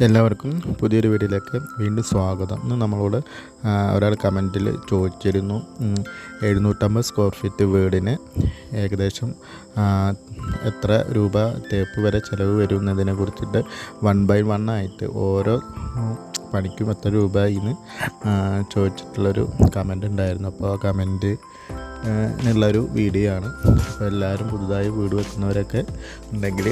എല്ലാവർക്കും പുതിയൊരു വീഡിയോയിലേക്ക് വീണ്ടും സ്വാഗതം. ഇന്ന് നമ്മളോട് ഒരാൾ കമന്റിൽ ചോദിച്ചിരുന്നു എഴുന്നൂറ്റമ്പത് സ്ക്വയർ ഫീറ്റ് വീടിന് ഏകദേശം എത്ര രൂപ തേപ്പ് വരെ ചിലവ് വരുന്നതിനെ കുറിച്ചിട്ട് വൺ ബൈ വൺ ആയിട്ട് ഓരോ പണിക്കും എത്ര രൂപ എന്ന് ചോദിച്ചിട്ടുള്ളൊരു കമന്റ് ഉണ്ടായിരുന്നു. അപ്പോൾ ആ കമന്റ് ഉള്ളൊരു വീഡിയോ ആണ്. അപ്പോൾ എല്ലാവരും പുതുതായി വീട് വെക്കുന്നവരൊക്കെ ഉണ്ടെങ്കിൽ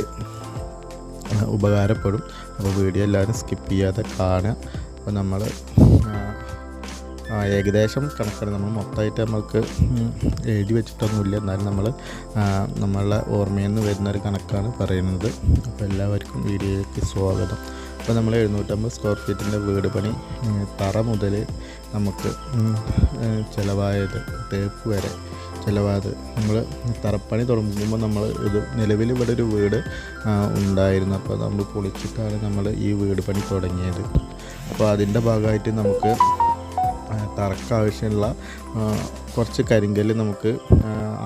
ഉപകാരപ്പെടും. അപ്പോൾ വീഡിയോ എല്ലാവരും സ്കിപ്പ് ചെയ്യാതെ കാണുക. അപ്പോൾ നമ്മൾ ഏകദേശം കണക്കാണ്. നമ്മൾ മൊത്തമായിട്ട് നമുക്ക് എഴുതി വെച്ചിട്ടൊന്നുമില്ല. എന്നാലും നമ്മൾ നമ്മളുടെ ഓർമ്മയിൽ നിന്ന് വരുന്നൊരു കണക്കാണ് പറയുന്നത്. അപ്പോൾ എല്ലാവർക്കും വീഡിയോയിലേക്ക് സ്വാഗതം. അപ്പോൾ നമ്മൾ എഴുന്നൂറ്റമ്പത് സ്ക്വയർ ഫീറ്റിന്റെ വീട് പണി തറ മുതൽ നമുക്ക് ചിലവായത് തേപ്പ് വരെ. ചിലവായത്. നമ്മൾ തറപ്പണി തുടങ്ങുമ്പോൾ നമ്മൾ ഇത് നിലവിൽ ഇവിടെ ഒരു വീട് ഉണ്ടായിരുന്നു. അപ്പോൾ നമ്മൾ പൊളിച്ചിട്ടാണ് നമ്മൾ ഈ വീട് പണി തുടങ്ങിയത്. അപ്പോൾ അതിന്റെ ഭാഗമായിട്ട് നമുക്ക് തറക്കാവശ്യമുള്ള കുറച്ച് കരിങ്കല്ല് നമുക്ക്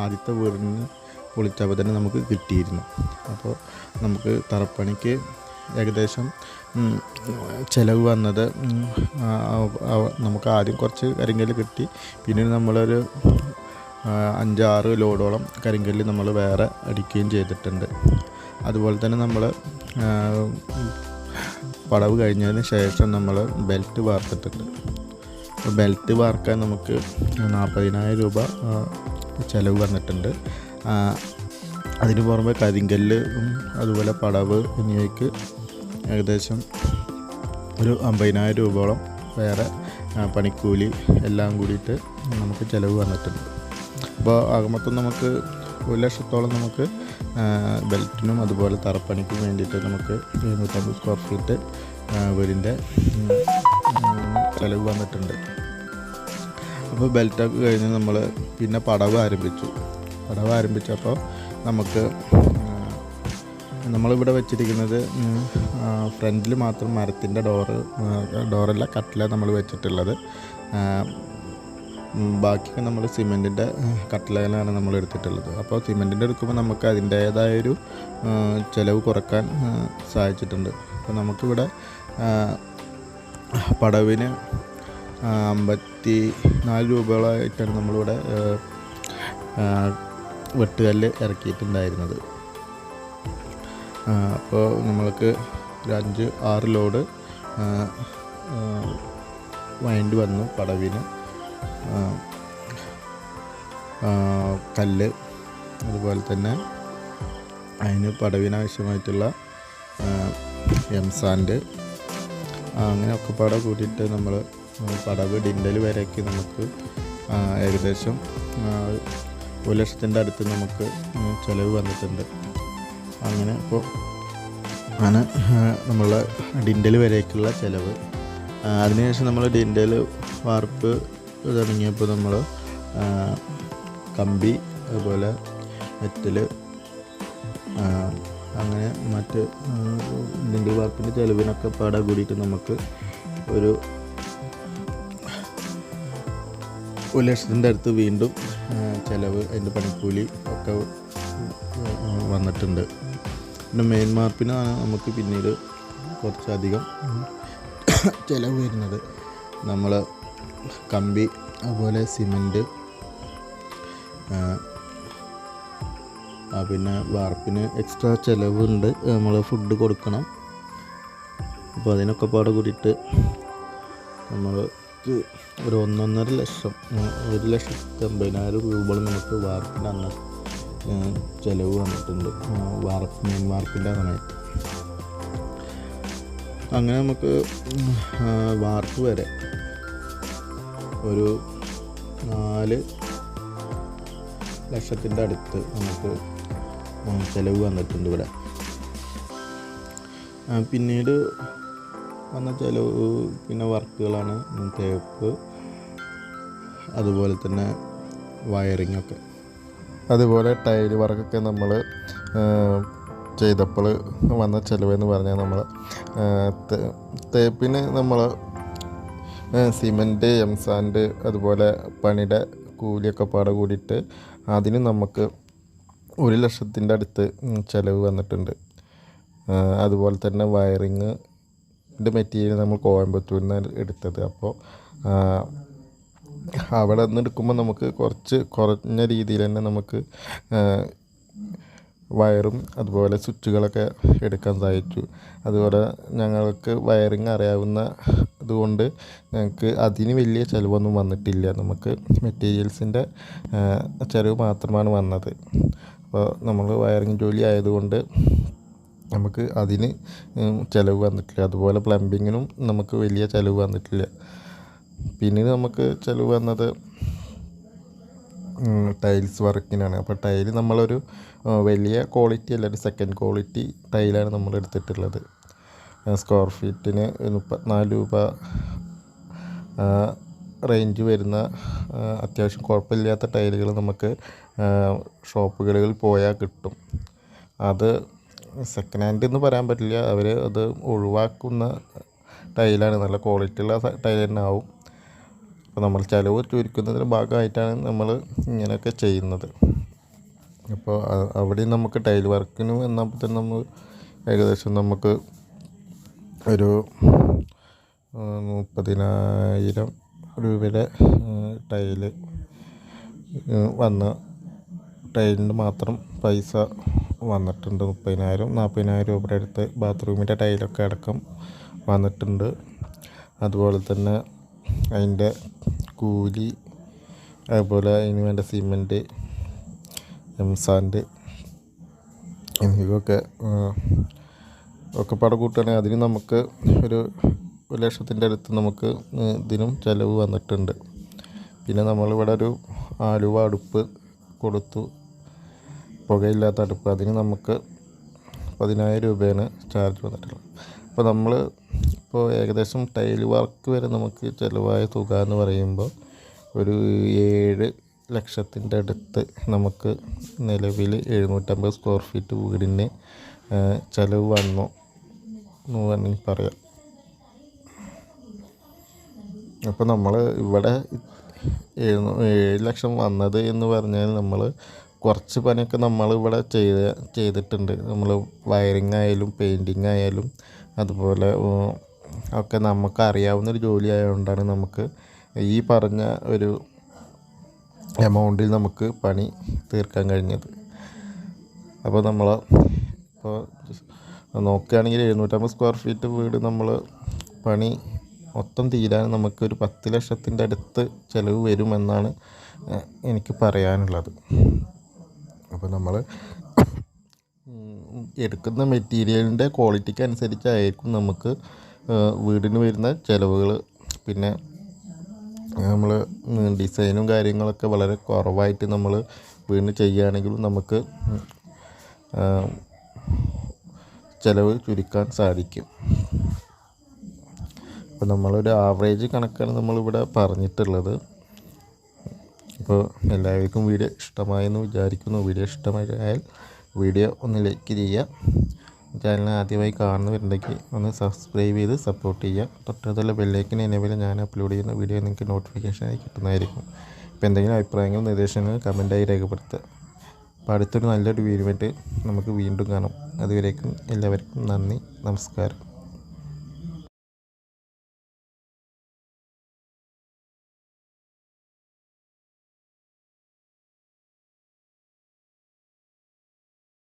ആദ്യത്തെ വീടിന് പൊളിച്ചപ്പോൾ തന്നെ നമുക്ക് കിട്ടിയിരുന്നു. അപ്പോൾ നമുക്ക് തറപ്പണിക്ക് ഏകദേശം ചിലവ് വന്നത് നമുക്ക് ആദ്യം കുറച്ച് കരിങ്കല്ല് കിട്ടി. പിന്നീട് നമ്മളൊരു അഞ്ചാറ് ലോഡോളം കരിങ്കല്ല് നമ്മൾ വേറെ അടിക്കുകയും ചെയ്തിട്ടുണ്ട്. അതുപോലെ തന്നെ നമ്മൾ പടവ് കഴിഞ്ഞതിന് ശേഷം നമ്മൾ ബെൽറ്റ് വാർത്തിട്ടുണ്ട്. ബെൽറ്റ് വാർക്കാൻ നമുക്ക് നാൽപ്പതിനായിരം രൂപ ചിലവ് വന്നിട്ടുണ്ട്. അതിന് പുറമെ കരിങ്കല്ല് അതുപോലെ പടവ് എന്നിവയ്ക്ക് ഏകദേശം ഒരു അമ്പതിനായിരം രൂപയോളം വേറെ പണിക്കൂലി എല്ലാം കൂടിയിട്ട് നമുക്ക് ചിലവ് വന്നിട്ടുണ്ട്. അപ്പോൾ ആകമൊത്തം നമുക്ക് ഒരു ലക്ഷത്തോളം നമുക്ക് ബെൽറ്റിനും അതുപോലെ തറപ്പണിക്കും വേണ്ടിയിട്ട് നമുക്ക് എഴുന്നൂറ്റമ്പത് സ്ക്വയർ ഫീറ്റ് വീടിന്റെ ചിലവ് വന്നിട്ടുണ്ട്. അപ്പോൾ ബെൽറ്റൊക്കെ കഴിഞ്ഞ് നമ്മൾ പിന്നെ പടവ് ആരംഭിച്ചു. പടവ് ആരംഭിച്ചപ്പോൾ നമുക്ക് നമ്മളിവിടെ വെച്ചിരിക്കുന്നത് ഫ്രണ്ടിൽ മാത്രം മരത്തിന്റെ ഡോറ് ഡോറല്ല കട്ടില നമ്മൾ വെച്ചിട്ടുള്ളത്. ബാക്കിയൊക്കെ നമ്മൾ സിമെന്റിന്റെ കട്ടിലകളാണ് നമ്മൾ എടുത്തിട്ടുള്ളത്. അപ്പോൾ സിമെന്റിന്റെ എടുക്കുമ്പോൾ നമുക്ക് അതിന്റേതായൊരു ചിലവ് കുറയ്ക്കാൻ സഹായിച്ചിട്ടുണ്ട് അപ്പോൾ നമുക്കിവിടെ പടവിന് അമ്പത്തി നാല് രൂപകളായിട്ടാണ് നമ്മളിവിടെ വെട്ടുകല്ല് ഇറക്കിയിട്ടുണ്ടായിരുന്നത്. അപ്പോൾ നമ്മൾക്ക് ഒരു അഞ്ച് ആറ് ലോഡ് ആ, വന്നു പടവിന്. കല്ല് അതുപോലെ തന്നെ അതിന് പടവിനാവശ്യമായിട്ടുള്ള എം എംസാൻഡ് അങ്ങനെ ഒക്കെ പട കൂട്ടിയിട്ട് നമ്മൾ പടവ് ഡിൻഡൽ വരെയൊക്കെ നമുക്ക് ഏകദേശം ഒരു ലക്ഷത്തിന്റെ അടുത്ത് നമുക്ക് ചിലവ് വന്നിട്ടുണ്ട്. അങ്ങനെ ഇപ്പോൾ ആണ് നമ്മളെ ഡിൻഡൽ വരേക്കുള്ള ചിലവ്. അതിനുശേഷം നമ്മൾ ഡിൻഡൽ വാർപ്പ് തുടങ്ങിയപ്പോൾ നമ്മൾ കമ്പി അതുപോലെ മെറ്റൽ അങ്ങനെ മറ്റ് ഇതിന്റെ വാർപ്പിന്റെ ചിലവിനൊക്കെ പാടെ കൂടിയിട്ട് നമുക്ക് ഒരു ഒരു ലക്ഷത്തിന്റെ അടുത്ത് വീണ്ടും ചിലവ് അതിന്റെ പണിക്കൂലി ഒക്കെ വന്നിട്ടുണ്ട്. പിന്നെ മെയിൻ മാർപ്പിനാണ് നമുക്ക് പിന്നീട് കുറച്ചധികം ചിലവ് വരുന്നത് നമ്മൾ കമ്പി അതുപോലെ സിമന്റ് പിന്നെ വാർപ്പിന് എക്സ്ട്രാ ചിലവുണ്ട്. നമ്മൾ ഫുഡ് കൊടുക്കണം. അപ്പോൾ അതിനൊക്കെ പാടെ കൂടിയിട്ട് നമ്മൾക്ക് ഒരു ഒന്നൊന്നര ലക്ഷം ഒരു ലക്ഷത്തി അമ്പതിനായിരം രൂപ നമുക്ക് വാർപ്പിന്റെ അന്ന് ചിലവ് വന്നിട്ടുണ്ട്. വാർപ്പ് മെയിൻ വാർപ്പിന്റെ സമയത്ത് അങ്ങനെ നമുക്ക് വാർപ്പ് വരെ ഒരു നാല് ലക്ഷത്തിന്റെ അടുത്ത് നമുക്ക് ചിലവ് വന്നിട്ടുണ്ട് ഇവിടെ. പിന്നീട് വന്ന ചിലവ് പിന്നെ വർക്കുകളാണ് തേപ്പ് അതുപോലെ തന്നെ വയറിംഗ് ഒക്കെ. അതുപോലെ ടൈൽ വർക്കൊക്കെ നമ്മൾ ചെയ്തപ്പോൾ വന്ന ചിലവെന്ന് പറഞ്ഞാൽ നമ്മൾ തേപ്പിന് നമ്മൾ സിമന്റ് എംസാൻഡ് അതുപോലെ പണിയുടെ കൂലിയൊക്കെ പാടെ കൂടിയിട്ട് അതിന് നമുക്ക് ഒരു ലക്ഷത്തിന്റെ അടുത്ത് ചിലവ് വന്നിട്ടുണ്ട്. അതുപോലെ തന്നെ വയറിങ് മെറ്റീരിയൽ നമ്മൾ കോയമ്പത്തൂരിൽ നിന്നാണ് എടുത്തത്. അപ്പോൾ അവിടെ നിന്ന് എടുക്കുമ്പോൾ നമുക്ക് കുറച്ച് കുറഞ്ഞ രീതിയിൽ തന്നെ നമുക്ക് വയറും അതുപോലെ സ്വിച്ചുകളൊക്കെ എടുക്കാൻ സാധിച്ചു അതുപോലെ ഞങ്ങൾക്ക് വയറിങ് അറിയാവുന്ന അതുകൊണ്ട് ഞങ്ങൾക്ക് അതിന് വലിയ ചിലവൊന്നും വന്നിട്ടില്ല. നമുക്ക് മെറ്റീരിയൽസിന്റെ ചിലവ് മാത്രമാണ് വന്നത്. അപ്പോൾ നമ്മൾ വയറിങ് ജോലി ആയതുകൊണ്ട് നമുക്ക് അതിന് ചിലവ് വന്നിട്ടില്ല. അതുപോലെ പ്ലംബിങ്ങിനും നമുക്ക് വലിയ ചിലവ് വന്നിട്ടില്ല. പിന്നെ നമുക്ക് ചിലവ് വന്നത് ടൈൽസ് വർക്കിനാണ്. അപ്പോൾ ടൈൽ നമ്മളൊരു വലിയ ക്വാളിറ്റി അല്ല ഒരു സെക്കൻഡ് ക്വാളിറ്റി ടൈലാണ് നമ്മൾ എടുത്തിട്ടുള്ളത് സ്ക്വയർ ഫീറ്റിന് മുപ്പത്തിനാല് രൂപ റേഞ്ച് വരുന്ന അത്യാവശ്യം കുഴപ്പമില്ലാത്ത ടൈലുകൾ നമുക്ക് ഷോപ്പുകളിൽ പോയാൽ കിട്ടും. അത് സെക്കൻഡ് ഹാൻഡ് എന്ന് പറയാൻ പറ്റില്ല. അവർ അത് ഒഴിവാക്കുന്ന ടൈലാണ്. നല്ല ക്വാളിറ്റി ഉള്ള ടൈൽ തന്നെ ആവും. അപ്പോൾ നമ്മൾ ചിലവ് ചുരുക്കുന്നതിന്റെ ഭാഗമായിട്ടാണ് നമ്മൾ ഇങ്ങനെയൊക്കെ ചെയ്യുന്നത്. അപ്പോൾ അവിടെ നമുക്ക് ടൈൽ വർക്കിനും എന്നപ്പോൾ തന്നെ നമ്മൾ ഏകദേശം നമുക്ക് ഒരു മുപ്പതിനായിരം രൂപയുടെ ടൈൽ വന്ന്. ടൈലിന് മാത്രം പൈസ വന്നിട്ടുണ്ട്. മുപ്പതിനായിരം നാൽപ്പതിനായിരം രൂപയുടെ അടുത്ത് ബാത്റൂമിന്റെ ടൈലൊക്കെ അടക്കം വന്നിട്ടുണ്ട്. അതുപോലെ തന്നെ അതിന്റെ കൂലി അതുപോലെ അതിന് വേണ്ട സിമന്റ് എംസാൻഡ് എന്നിവയൊക്കെ ഒക്കെ പാടെ കൂട്ടുകയാണെങ്കിൽ അതിന് നമുക്ക് ഒരു ഒരു ലക്ഷത്തിന്റെ അടുത്ത് നമുക്ക് ഇതിനും ചിലവ് വന്നിട്ടുണ്ട്. പിന്നെ നമ്മളിവിടെ ഒരു ആലുവ അടുപ്പ് കൊടുത്തു. പുകയില്ലാത്ത അടുപ്പ്. അതിന് നമുക്ക് പതിനായിരം രൂപയാണ് ചാർജ് വന്നിട്ടുള്ളത്. അപ്പോൾ നമ്മൾ ഇപ്പോൾ ഏകദേശം ടൈൽ വർക്ക് വരെ നമുക്ക് ചിലവായ തുക എന്ന് പറയുമ്പോൾ ഒരു ഏഴ് ലക്ഷത്തിന്റെ അടുത്ത് നമുക്ക് നിലവിൽ എഴുന്നൂറ്റമ്പത് സ്ക്വയർ ഫീറ്റ് വീടിന് ചിലവ് വന്നു. എന്ന് വേണമെങ്കിൽ പറയാം. അപ്പോൾ നമ്മൾ ഇവിടെ ഏഴ് ലക്ഷം വന്നത് എന്ന് പറഞ്ഞാൽ നമ്മൾ കുറച്ച് പണിയൊക്കെ നമ്മൾ ഇവിടെ ചെയ്ത് ചെയ്തിട്ടുണ്ട്. നമ്മൾ വയറിങ് ആയാലും പെയിന്റിങ് ആയാലും അതുപോലെ ഒക്കെ നമുക്ക് അറിയാവുന്നൊരു ജോലി ആയതുകൊണ്ടാണ് നമുക്ക് ഈ പറഞ്ഞ ഒരു എമൗണ്ടിൽ നമുക്ക് പണി തീർക്കാൻ കഴിഞ്ഞത്. അപ്പോൾ നമ്മൾ ഇപ്പോൾ നോക്കുകയാണെങ്കിൽ എഴുന്നൂറ്റമ്പത് സ്ക്വയർ ഫീറ്റ് വീട് നമ്മൾ പണി മൊത്തം തീരാൻ നമുക്കൊരു പത്ത് ലക്ഷത്തിന്റെ അടുത്ത് ചിലവ് വരുമെന്നാണ് എനിക്ക് പറയാനുള്ളത്. അപ്പോൾ നമ്മൾ എടുക്കുന്ന മെറ്റീരിയലിന്റെ ക്വാളിറ്റിക്ക് അനുസരിച്ചായിരിക്കും നമുക്ക് വീടിന് വരുന്ന ചിലവുകൾ പിന്നെ നമ്മൾ ഡിസൈനും കാര്യങ്ങളൊക്കെ വളരെ കുറവായിട്ട് നമ്മൾ വീണ് ചെയ്യുകയാണെങ്കിലും നമുക്ക് ചിലവ് ചുരുക്കാൻ സാധിക്കും. അപ്പോൾ നമ്മളൊരു ആവറേജ് കണക്കാണ് നമ്മളിവിടെ പറഞ്ഞിട്ടുള്ളത്. അപ്പോൾ എല്ലാവർക്കും വീഡിയോ ഇഷ്ടമായെന്ന് വിചാരിക്കുന്നു. വീഡിയോ ഇഷ്ടമായാൽ വീഡിയോ ഒന്ന് ലൈക്ക് ചെയ്യുക. ചാനൽ ആദ്യമായി കാണുന്നവരുണ്ടെങ്കിൽ ഒന്ന് സബ്സ്ക്രൈബ് ചെയ്ത് സപ്പോർട്ട് ചെയ്യുക. തൊട്ടടുത്തുള്ള ബെല്ലൈക്കിന് എനേബിൾ ഞാൻ അപ്ലോഡ് ചെയ്യുന്ന വീഡിയോ നിങ്ങൾക്ക് നോട്ടിഫിക്കേഷനായി കിട്ടുന്നതായിരിക്കും. ഇപ്പോൾ എന്തെങ്കിലും അഭിപ്രായങ്ങളും നിർദ്ദേശങ്ങളും കമന്റായി രേഖപ്പെടുത്തുക. അപ്പോൾ അടുത്തൊരു നല്ലൊരു വീഡിയോ നമുക്ക് വീണ്ടും കാണാം. അതുവരേക്കും എല്ലാവർക്കും നന്ദി. നമസ്കാരം.